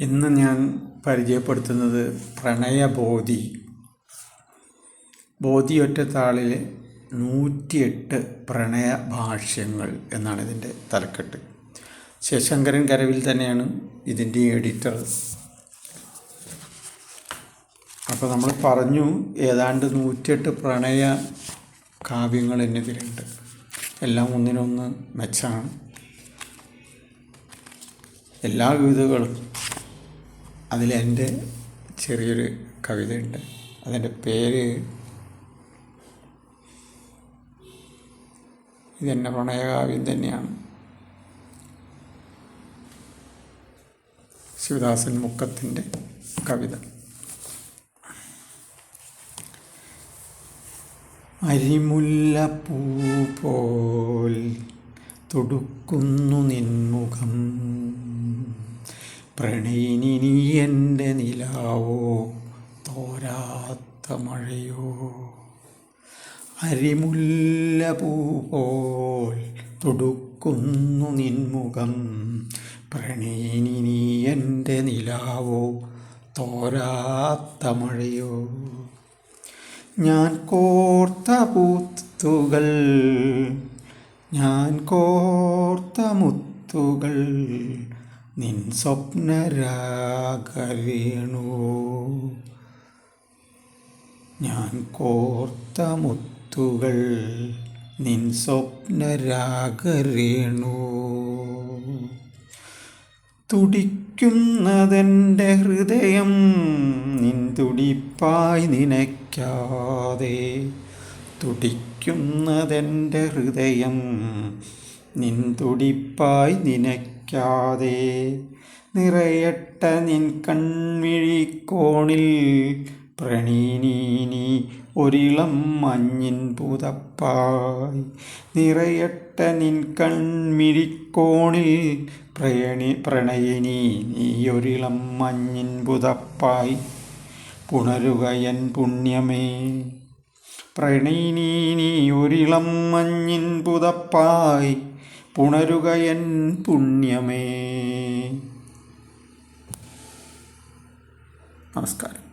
ഇന്ന് ഞാൻ പരിചയപ്പെടുത്തുന്നത് പ്രണയബോധി. ബോധിയൊറ്റ താളിലെ നൂറ്റിയെട്ട് പ്രണയ ഭാഷ്യങ്ങൾ എന്നാണ് ഇതിന്റെ തലക്കെട്ട്. ശശങ്കരൻ കരവിൽ തന്നെയാണ് ഇതിന്റെ എഡിറ്റർ. അപ്പോൾ നമ്മൾ പറഞ്ഞു ഏതാണ്ട് നൂറ്റിയെട്ട് പ്രണയ കാവ്യങ്ങൾ എന്നിതിലുണ്ട് എല്ലാം ഒന്നിനൊന്ന് മെച്ചാണ്. എല്ലാ കവിതകളും അതിലെന്റെ ചെറിയൊരു കവിതയുണ്ട്. അതിന്റെ പേര് ഇതെന്നെ പ്രണയകാവ്യം തന്നെയാണ്. ശിവദാസൻ മുക്കത്തിന്റെ കവിത. അരിമുല്ലപ്പൂ പോൽ തൊടുക്കുന്നു നിൻമുഖം. പ്രണയിനി നീ എന്റെ നിലാവോ? തോരാത്ത മഴയോ? അരിമുല്ല പൂപോൽ തൊടുക്കുന്നു നിൻമുഖം പ്രണയിനി നീ എന്റെ നിലാവോ? തോരാത്ത മഴയോ? ഞാൻ കോർത്ത പൂത്തുകൾ ഞാൻ കോർത്ത മുത്തുകൾ. നിൻ സ്വപ്നരാഗരേണു ഞാൻ കോർത്ത മുത്തുകൾ നിൻ സ്വപ്നരാഗരേണു. തുടിക്കുന്നതെന്റെ ഹൃദയം നിൻ തുടിപ്പായി നിനയ്ക്കാതെ. തുടിക്കുന്നതെന്റെ ഹൃദയം നിൻ തുടിപ്പായി നിനയ്ക്കാതെ നിറയട്ട നിൻ കൺമിഴിക്കോണിൽ പ്രണീനീനി ഒരിളം മഞ്ഞിൻ പുതപ്പായി. നിറയട്ട നിൻ കൺമിഴിക്കോണിൽ പ്രയണി പ്രണയിനി നീയൊരിളം മഞ്ഞിൻ പുതപ്പായി. പുണരുകയൻ പുണ്യമേ. പ്രണയിനി നീ ഒരിളം മഞ്ഞിൻ പുതപ്പായി. പുണരുകയൻ പുണ്യമേ. നമസ്കാരം.